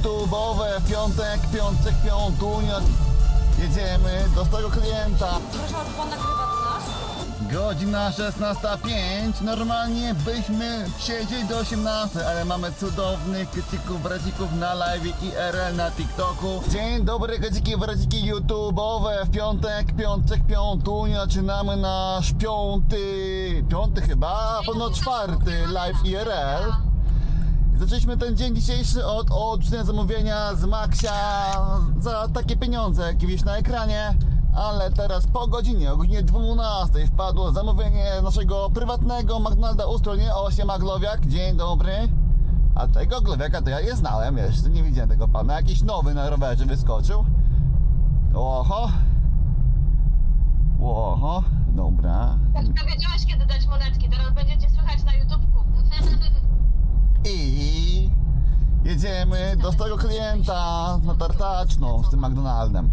YouTube'owe w piątek, piątek, piątunia. Jedziemy do swojego klienta. Proszę, czy pan nagrywa do nas? Godzina 16.05. Normalnie byśmy siedzieli do 18, ale mamy cudownych kycików, bracików na live IRL na TikToku. Dzień dobry, kyciki, braciki YouTube'owe w piątek, piątek, piątunia. Zaczynamy nasz piąty, piąty chyba, a ponad czwarty live IRL. Zaczęliśmy ten dzień dzisiejszy od odrzucenia zamówienia z Maxia za takie pieniądze, jakie widzisz na ekranie. Ale teraz po godzinie, o godzinie 12 wpadło zamówienie naszego prywatnego McDonalda Ustronie. O, siema Glowiak, dzień dobry. A tego Glowiaka to ja nie znałem jeszcze, nie widziałem tego pana. Jakiś nowy na rowerze wyskoczył. Oho. Oho, dobra. Tak, to wiedziałeś kiedy dać monetki, teraz będziecie słychać na YouTubku. I jedziemy do swojego klienta na tartaczną z tym McDonaldem.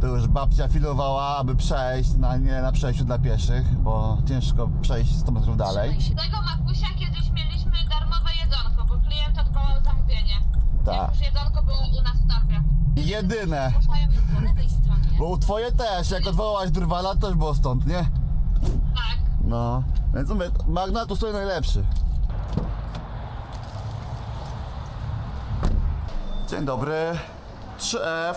To już babcia filowała, aby przejść na, nie na przejściu dla pieszych, bo ciężko przejść 100 metrów dalej. Z tego Makusia kiedyś mieliśmy darmowe jedzonko, bo klient odwołał zamówienie. Tak. Jak już jedzonko było u nas w torbie. Jedyne, bo twoje też, jak odwołałaś Durwala, też było stąd, nie? Tak. No, więc mówię, Magna to najlepszy. Dzień dobry. 3F.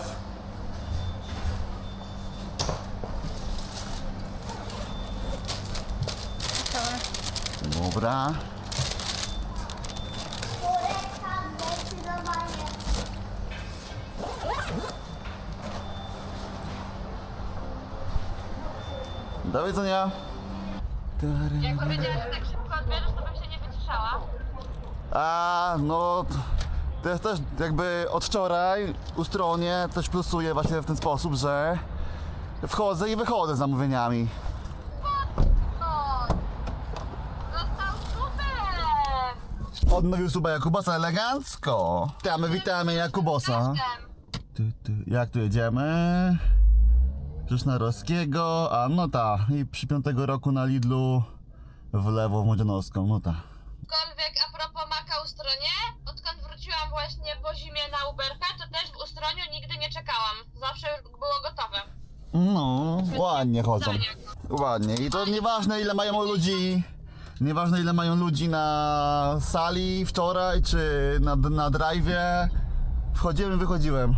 Dobra. Do widzenia. Jak powiedziałeś, że tak szybko odbierzesz, to bym się nie wyciszała. A no to jest też jakby od wczoraj u stronie też plusuję właśnie w ten sposób, że wchodzę i wychodzę z zamówieniami. O! Został super! Odnowił suba Jakubosa elegancko. Witamy, witamy Jakubosa. Jestem. Ty, ty, jak tu jedziemy? Krzyżnarowskiego, a no ta, i przy piątego roku na Lidlu w lewo w Młodzianowską, no ta. Aczkolwiek a propos Maka u stronie, odkąd wróciłam właśnie po zimie na Uberkę, to też w Ustroniu nigdy nie czekałam. Zawsze już było gotowe. No, ładnie chodzą. Ładnie. I to nieważne ile mają ludzi. Nieważne ile mają ludzi na sali wczoraj, czy na, na drive'ie. Wchodziłem, wychodziłem.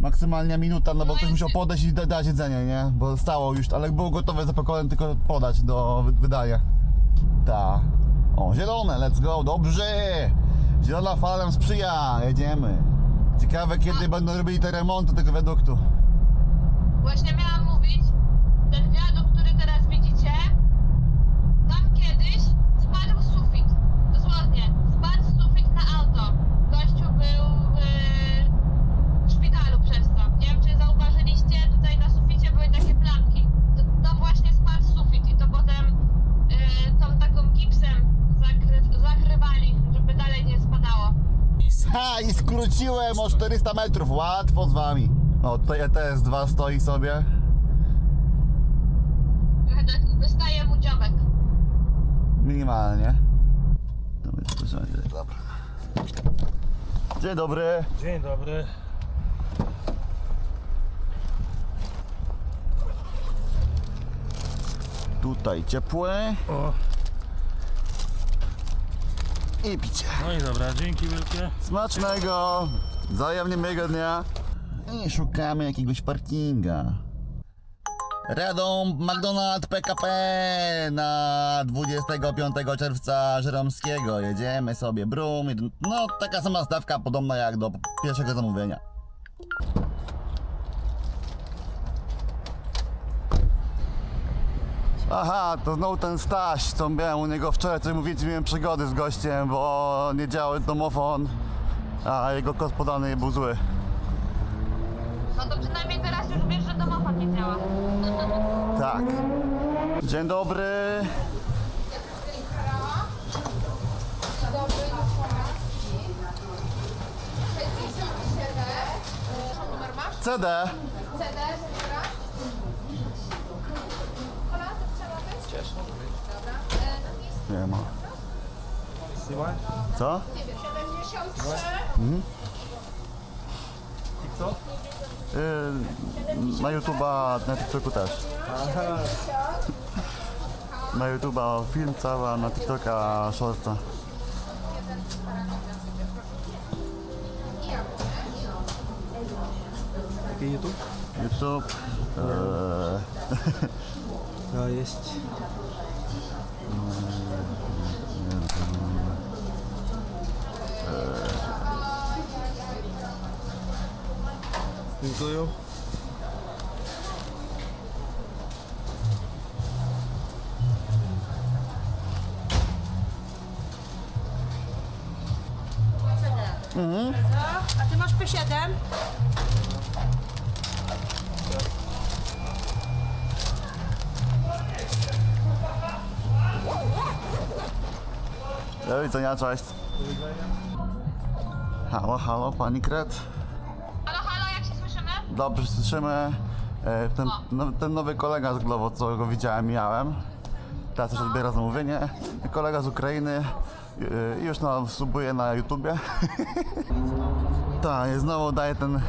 Maksymalnie minuta, no bo ktoś musiał podejść i da- dać jedzenie, nie? Bo stało już, ale było gotowe, zapakowane, tylko podać do wy- wydania. Ta. O, zielone, let's go, dobrze! Zielona fala nam sprzyja, jedziemy. Ciekawe kiedy będą robili te remonty tego wiaduktu. Właśnie miałam mówić, ten wiadukt, który teraz widzicie, tam kiedyś spadł sufit. Dosłownie, spadł sufit na auto. Gościu był w szpitalu przez to. Nie wiem, czy zauważyliście, tutaj na suficie były takie plamki. To, tam właśnie spadł sufit i to potem y, tą taką gipsem zakry, zakrywali, żeby dalej nie spadało. I skróciłem o 400 metrów, łatwo z wami. O, tutaj ETS-2 stoi sobie. Tak Wystaje mu dziobek. Minimalnie. Dobra, to będzie- Dobra. Dzień dobry. Dzień dobry. Tutaj ciepłe O, i picie. no i dobra, dzięki wielkie. Smacznego, wzajemnie miłego dnia. I szukamy jakiegoś parkinga. Radom McDonald PKP na 25 czerwca Żeromskiego. Jedziemy sobie, brum. No, taka sama stawka, podobna jak do pierwszego zamówienia. Aha, to znowu ten Staś, co miałem u niego wczoraj, co mówicie, miałem przygody z gościem, bo nie działał domofon, a jego kod podany był zły. No to przynajmniej teraz już wiesz, że domofon nie działa. Tak. Dzień dobry. Numer masz? CD. CD, numer Kola, to trzeba być? Dobra. E, no jest Nie ma. Co? Nie wiem, 7, Y, na YouTube'a, na TikToku też. Na YouTube'a film cały, a na TikToka shorta. Jaki YouTube? YouTube. Eee, To jest. Dziękuję. A ty masz P7? do widzenia, cześć. Halo, halo, pani Kret. Dobrze, słyszymy. E, Ten, no, ten nowy kolega z Glovo, co go widziałem, miałem. Teraz też odbiera zamówienie. Kolega z Ukrainy. e, Już no, subuje na YouTubie. Tak, i znowu daje ten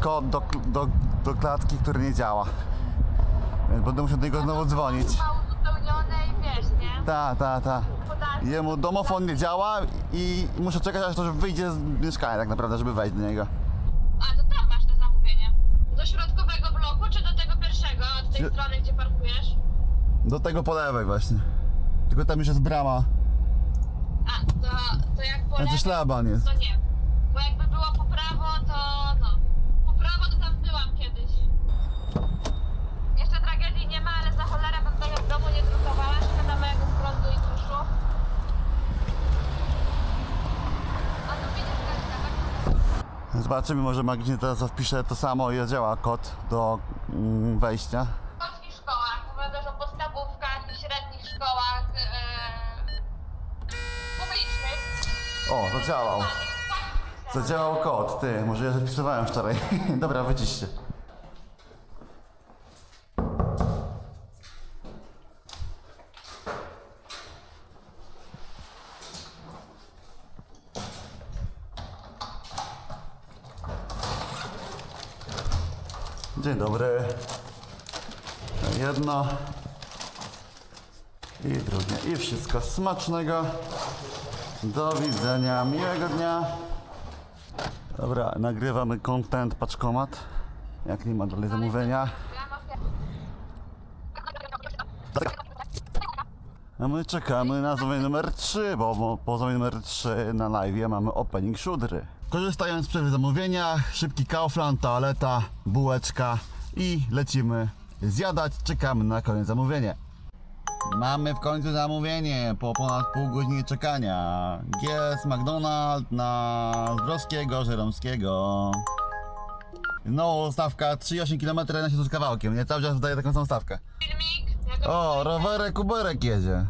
kod do, do, do klatki, który nie działa. Więc będę musiał do niego znowu dzwonić. Mało uzupełnione i wiesz, nie? Tak, tak, tak. Podatki. Jemu domofon nie działa i muszę czekać aż to wyjdzie z mieszkania tak naprawdę, żeby wejść do niego. A, to tam masz to zamówienie. Do środkowego bloku, czy do tego pierwszego, od tej strony, gdzie parkujesz? Do tego po lewej właśnie. Tylko tam już jest brama. A, to, to jak po Znaczy lewej, szlaban jest. to nie. Bo jakby było po prawo, to no. Po prawo to tam byłam kiedyś. Jeszcze tragedii nie ma, ale za cholerę bym tego w domu nie drukowała. Szkoda na mojego prądu i tuszu. Widzisz, Kaśka, tak? Zobaczymy, może magicznie teraz wpiszę to samo i działa kod do mm, wejścia. O, zadziałał. Zadziałał kod, ty, może ja zapisywałem wczoraj. Dobra, wycisz się. Dzień dobry. Jedno. I drugie. I wszystko smacznego. Do widzenia, miłego dnia. Dobra, nagrywamy content paczkomat. Jak nie ma dalej zamówienia. A my czekamy na zamówienie numer 3, bo po zamówieniu numer 3 na live mamy opening szudry. Korzystając z przerwy zamówienia, szybki Kaufland, toaleta, bułeczka i lecimy zjadać. Czekamy na kolejne zamówienie. Mamy w końcu zamówienie po ponad pół godziny czekania. GS McDonald na Zdrowskiego, Żeromskiego. Znowu stawka 3,8 km na się z kawałkiem, nie? Cały czas wydaje taką samą stawkę. Filmik. O, rowerek, kuberek jedzie.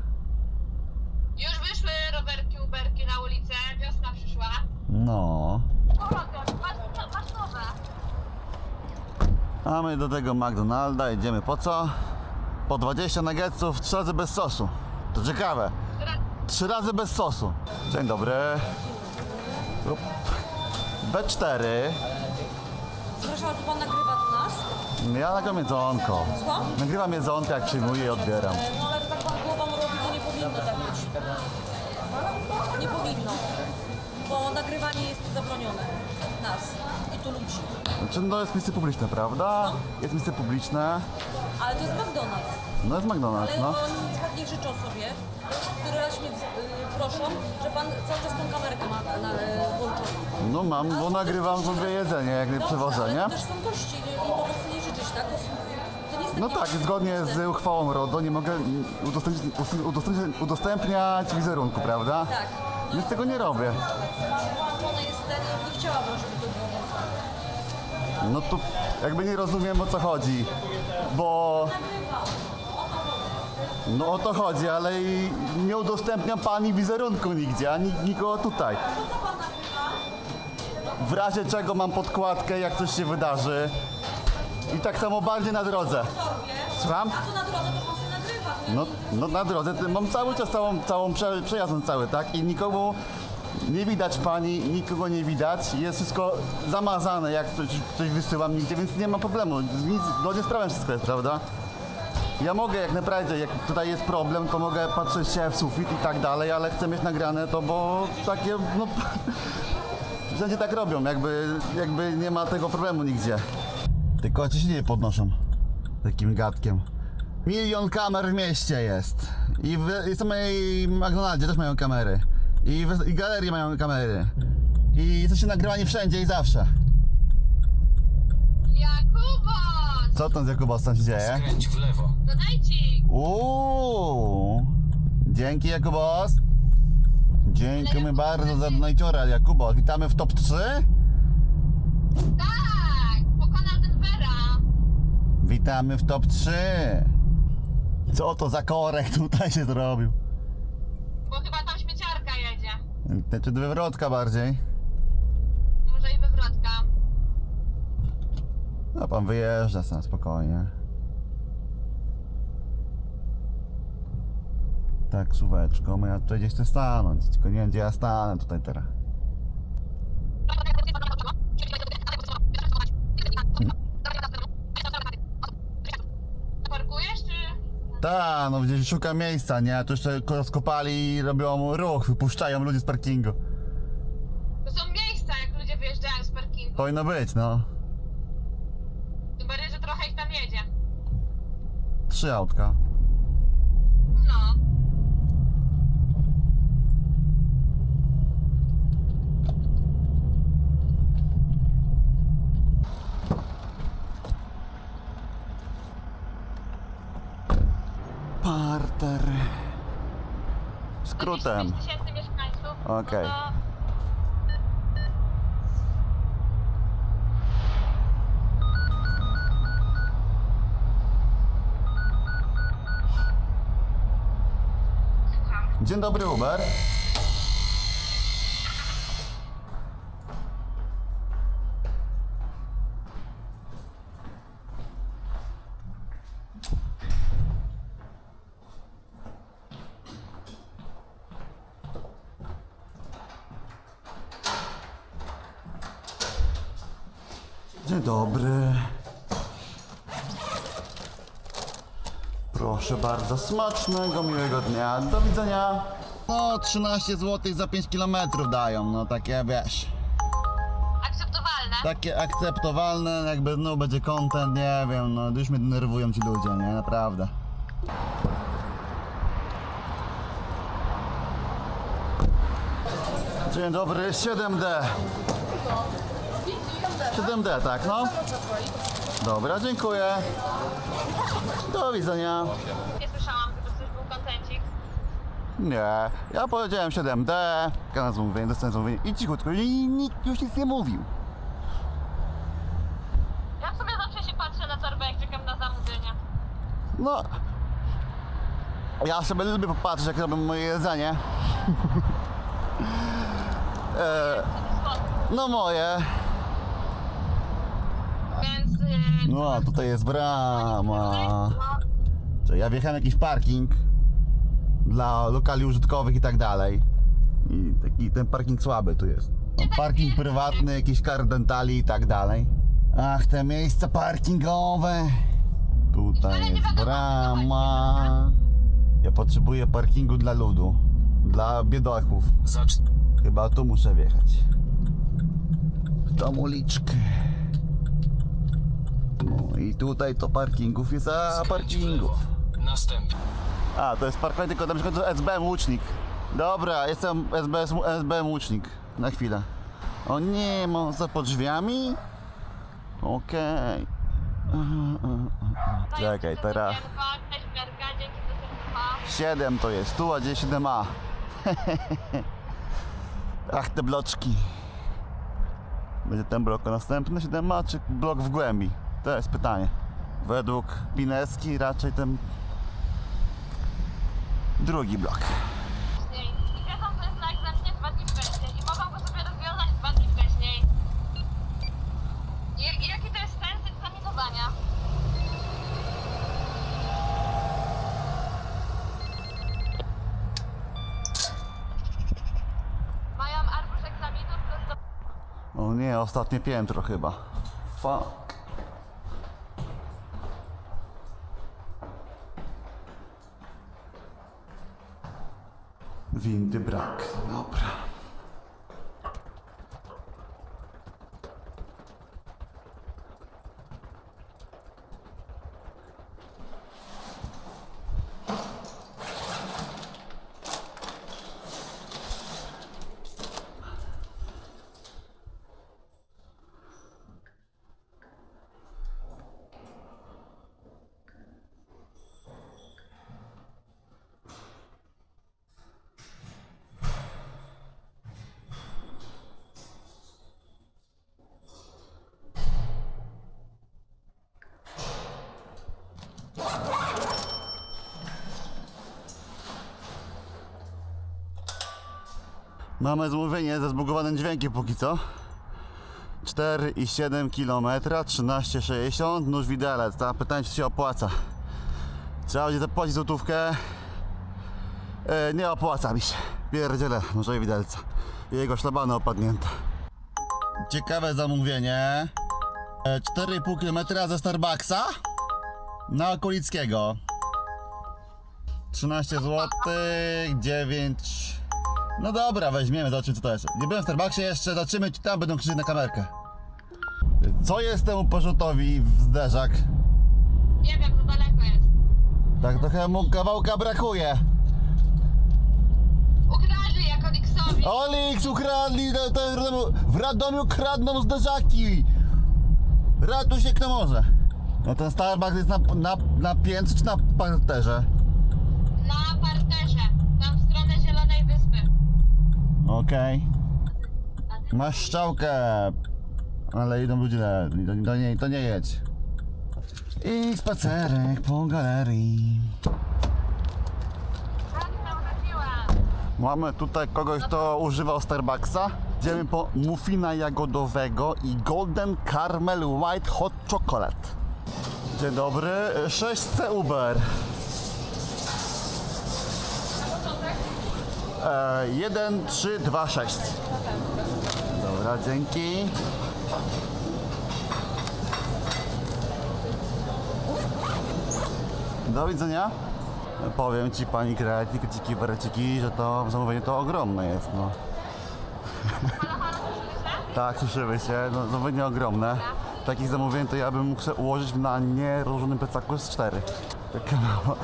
Już wyszły rowerki, uberki na ulicę, wiosna przyszła. No. Powrotem, masz, masz nowe. A my do tego McDonalda idziemy po co? Po 20 nuggetsów, 3 razy bez sosu. To ciekawe. Trzy razy bez sosu. Dzień dobry. Up. B4. Przepraszam, tu pan nagrywa do nas? Ja nagrywam jedzonko. Słucham? Nagrywam jedzonko, jak przyjmuję i odbieram. E, No ale tak pan głową robi, to nie powinno tak być. Nie powinno. Bo nagrywanie jest zabronione. Nas. Tu ludzi. Znaczy, no jest miejsce publiczne, prawda? Jest miejsce publiczne. Ale to jest McDonald's. No jest McDonald's, Ale no. oni chętnie życzą sobie, który raz mnie y, proszą, że pan cały czas tą kamerkę ma na, y, włączoną. No mam, bo nagrywam sobie jedzenie, jak nie przywożę, ale nie? to też są goście i i mogą sobie życzyć, tak? To, są- to nie jest No takie tak, zgodnie z uchwałą RODO nie mogę udostępnić, udostępnić, udostępniać wizerunku, prawda? Tak. Więc tego nie robię. Włączone jest ten nie chciałabym, żeby to. No to jakby nie rozumiem o co chodzi, bo... No o to chodzi, ale i nie udostępniam pani wizerunku nigdzie, ani nikogo tutaj. W razie czego mam podkładkę, jak coś się wydarzy. I tak samo bardziej na drodze. Słucham? A na drodze to pan sobie nagrywa. No, no na drodze mam cały czas całą, całą prze, przejazd cały, tak? I nikomu Nie widać pani, nikogo nie widać. Jest wszystko zamazane, jak coś, coś wysyłam nigdzie, więc nie ma problemu. Nic, zgodnie z prawem wszystko jest, prawda? Ja mogę jak naprawdę, jak tutaj jest problem, to mogę patrzeć się w sufit i tak dalej, ale chcę mieć nagrane to, bo takie, no... Wszędzie tak robią, jakby, jakby nie ma tego problemu nigdzie. Tylko ci się nie podnoszą takim gadkiem. Milion kamer w mieście jest. I w, w samej McDonaldzie też mają kamery. I, I galerie mają kamery. I jesteście nagrywani wszędzie i zawsze. Jakubos! Co tam z Jakubosem się dzieje? Skręć w lewo. Dodajcie! Uuu. Dzięki Jakubos. Dziękujemy bardzo za donajciora Jakubos. Witamy w top 3. Tak! Pokonał Denvera! Witamy w top 3. Co to za korek tutaj się zrobił? Bo chyba tam śmieciarka jedzie. Czy wywrotka bardziej? Może i wywrotka. No pan wyjeżdża sam spokojnie. Tak, słóweczko, ja tutaj gdzieś chcę stanąć, tylko nie wiem gdzie ja stanę tutaj teraz. Ta, no gdzieś szuka miejsca, nie? Tu jeszcze rozkopali i robią ruch, wypuszczają ludzi z parkingu. To są miejsca, jak ludzie wyjeżdżają z parkingu. Powinno być, no. Tym bardziej, że trochę ich tam jedzie. Trzy autka. No. Parter. Skrótem. 10 tysięcy mieszkańców. Okej. No to... Dzień dobry, Uber. Bardzo, smacznego, miłego dnia. Do widzenia. No, 13 zł za 5 km dają, no takie wiesz. Akceptowalne. Takie akceptowalne, jakby no będzie content, nie wiem, no już mnie denerwują ci ludzie, nie, naprawdę. Dzień dobry, 7D. 7D, tak, no. Dobra, dziękuję. Do widzenia. Nie słyszałam, żeby coś był kontencik. Nie, ja powiedziałem 7D, kanał zamówienia, dostałem zamówienie i cichutko, i nikt już nic nie mówił. Ja w sumie zawsze się patrzę na torbę, jak czekam na zamówienie. No, ja sobie lubię popatrzeć, jak robią moje jedzenie. e, no moje. Więc... Yy, No, tutaj jest brama. no, Co, ja wjechałem jakiś parking dla lokali użytkowych i tak dalej. I taki ten parking słaby tu jest. No, parking prywatny, jakiś kar dentali i tak dalej. Ach, te miejsca parkingowe. Tutaj jest brama. Ja potrzebuję parkingu dla ludu. Dla biedaków. Zacz... Chyba tu muszę wjechać. W tą uliczkę. No i tutaj to parkingów jest w parkingów. lewo. Następnie. A, to jest parkowanie tylko na przykład to SBM Łucznik. Dobra, jestem SBS, SBM Łucznik. Na chwilę. O nie, mam za pod drzwiami? Okej. to Czekaj, teraz cukierka, Cześć Berka, dzięki za serducha. 7 to jest tu, a gdzie 7A? Ach, te bloczki. Będzie ten blok następny 7A, czy blok w głębi? To jest pytanie. Według Pineski raczej ten drugi blok. wiedzą, to jest na egzaminie dwa dni wcześniej i mogą go sobie rozwiązać dwa dni wcześniej. I, jaki to jest sens egzaminowania? Mają O nie, ostatnie piętro chyba. Windy brak. Dobra. Mamy zamówienie ze zbugowanym dźwiękiem póki co. 4,7 km, 13,60, nóż widelec. Ta pytanie, czy się opłaca. Trzeba będzie zapłacić złotówkę. E, nie opłaca mi się. Pierdziele, może i widelca. Jego szlabany opadnięte. Ciekawe zamówienie. E, 4,5 km ze Starbucksa na Okulickiego. 13 zł, 9. No dobra, weźmiemy, zobaczymy co to jest. Nie byłem w Starbucksie jeszcze, zobaczymy czy tam będą krzyczyć na kamerkę. Co jest temu porzutowi w zderzak? Nie wiem, za daleko jest. Tak trochę mu kawałka brakuje. Ukradli jak Oniksowi. Olix ukradli, to, to, w Radomiu kradną zderzaki. Ratuj się kto może. No ten Starbucks jest na, na, na piętrze czy na parterze? Na parterze. Tam w stronę Zielonej Wyspy. Okej. Masz szczałkę. Ale idą ludzie, do, do niej, to nie jedź. I spacerek po galerii. Mamy tutaj kogoś, kto używał Starbucksa. Idziemy po muffina jagodowego i Golden Caramel White Hot Chocolate. Dzień dobry, 6C Uber. E, 1, 3, 2, 6. Dobra, dzięki. Do widzenia. Powiem ci pani kreatyki, kiciki, wareciki, że to zamówienie to ogromne jest, no. tak, słyszymy się, no zamówienie ogromne. Takich zamówień to ja bym mógł sobie ułożyć na nierozłożonym plecaku z cztery. Taka mała,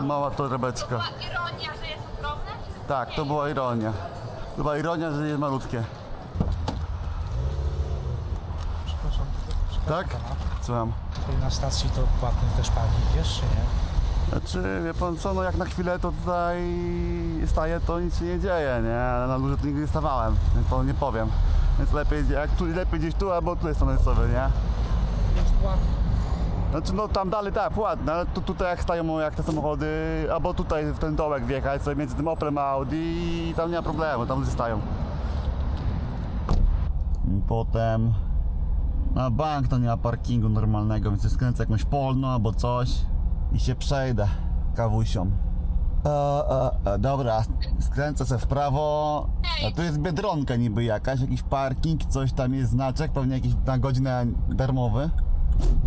mała torebeczka. Była ironia, że jest ogromne? czy Tak, to była ironia. To była ironia, że jest malutkie. Przepraszam, Tak? Słucham. Tutaj na stacji to płatny też parking jest, czy nie? Znaczy, wie pan co, no jak na chwilę to tutaj staję, to nic się nie dzieje, nie? Ale na górze to nigdy nie stawałem, więc to nie powiem. Więc lepiej, jak tu, lepiej gdzieś tu, albo tutaj stanę sobie, nie? Jest płatny. Znaczy, no tam dalej tak, ładne, ale tu, tutaj jak stają jak te samochody, albo tutaj w ten dołek wjechać sobie między tym Oplem a Audi i tam nie ma problemu, tam ludzie stają. Potem na bank to nie ma parkingu normalnego, więc skręcę jakąś polną albo coś i się przejdę kawusią. E, e, e, dobra, skręcę se w prawo. A tu jest biedronka niby jakaś, jakiś parking, coś tam jest znaczek, pewnie jakiś na godzinę darmowy.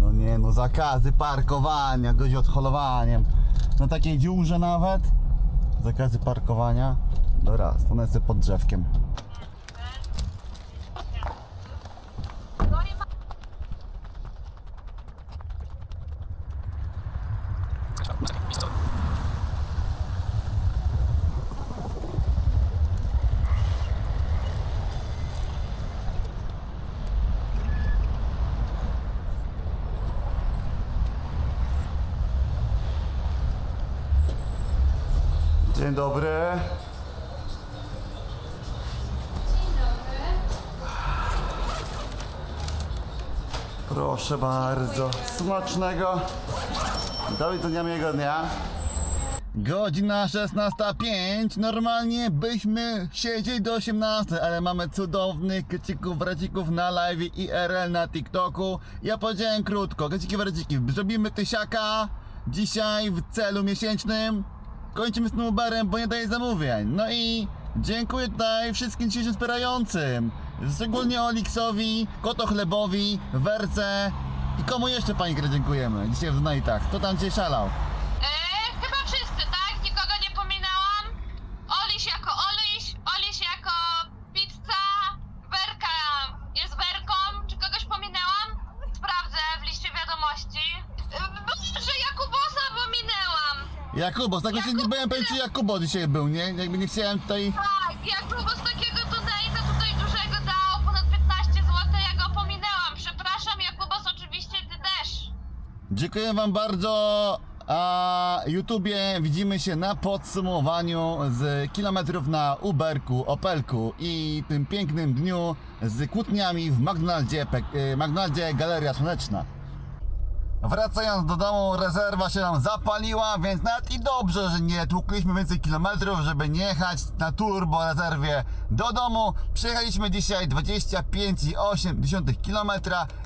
No nie, no zakazy parkowania, gość odholowaniem. Na takiej dziurze nawet. Zakazy parkowania. Dobra, stanę sobie pod drzewkiem. Dobry. Proszę bardzo. Smacznego. Do widzenia miłego dnia. Godzina 16.05. Normalnie byśmy siedzieli do 18, ale mamy cudownych kycików, wracików na live IRL na TikToku. Ja powiedziałem krótko, kyciki, wraciki, zrobimy tysiaka dzisiaj w celu miesięcznym. Kończymy z tym Uberem, bo nie daje zamówień. No i dziękuję tutaj wszystkim dzisiejszym wspierającym. Szczególnie Oliksowi, Kotochlebowi, Werce i komu jeszcze Pani Gry dziękujemy dzisiaj w Donatach. Kto tam Cię szalał? Eee, chyba wszyscy, tak? Nikogo nie pominęłam. Oliś jako Oliś, Oliś jako pizza, Werka jest Werką. Czy kogoś pominęłam? Sprawdzę w liście wiadomości. Eee, Że Jakubosa pominęłam. Jakubos, tak właśnie nie byłem pewien czy Jakubos dzisiaj był, nie? Jakby nie chciałem tutaj... Tak, Jakubos takiego donate'a tutaj dużego dał, ponad 15 zł, ja go pominęłam. Przepraszam, Jakubos, oczywiście ty też. Dziękuję Wam bardzo. A YouTubie widzimy się na podsumowaniu z kilometrów na Uberku, Opelku i tym pięknym dniu z kłótniami w McDonaldzie, Pek- y, McDonaldzie Galeria Słoneczna. Wracając do domu, rezerwa się nam zapaliła, więc nawet i dobrze, że nie tłukliśmy więcej kilometrów, żeby nie jechać na turbo rezerwie do domu. Przyjechaliśmy dzisiaj 25,8 km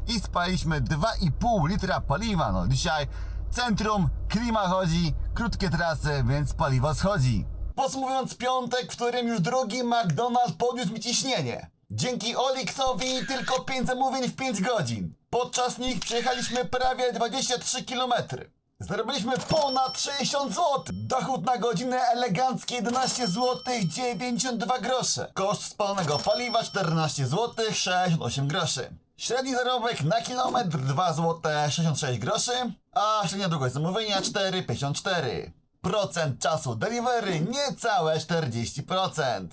i spaliśmy 2,5 litra paliwa. No dzisiaj centrum, klima chodzi, krótkie trasy, więc paliwo schodzi. Podsumowując piątek, w którym już drugi McDonald's podniósł mi ciśnienie. Dzięki Olixowi tylko 5 zamówień w 5 godzin. Podczas nich przejechaliśmy prawie 23 km. Zarobiliśmy ponad 60 zł. Dochód na godzinę eleganckie 11 zł 92 grosze. Koszt spalonego paliwa 14 zł 68 groszy. Średni zarobek na kilometr 2 zł 66 groszy, a średnia długość zamówienia 4,54. Procent czasu delivery niecałe 40%.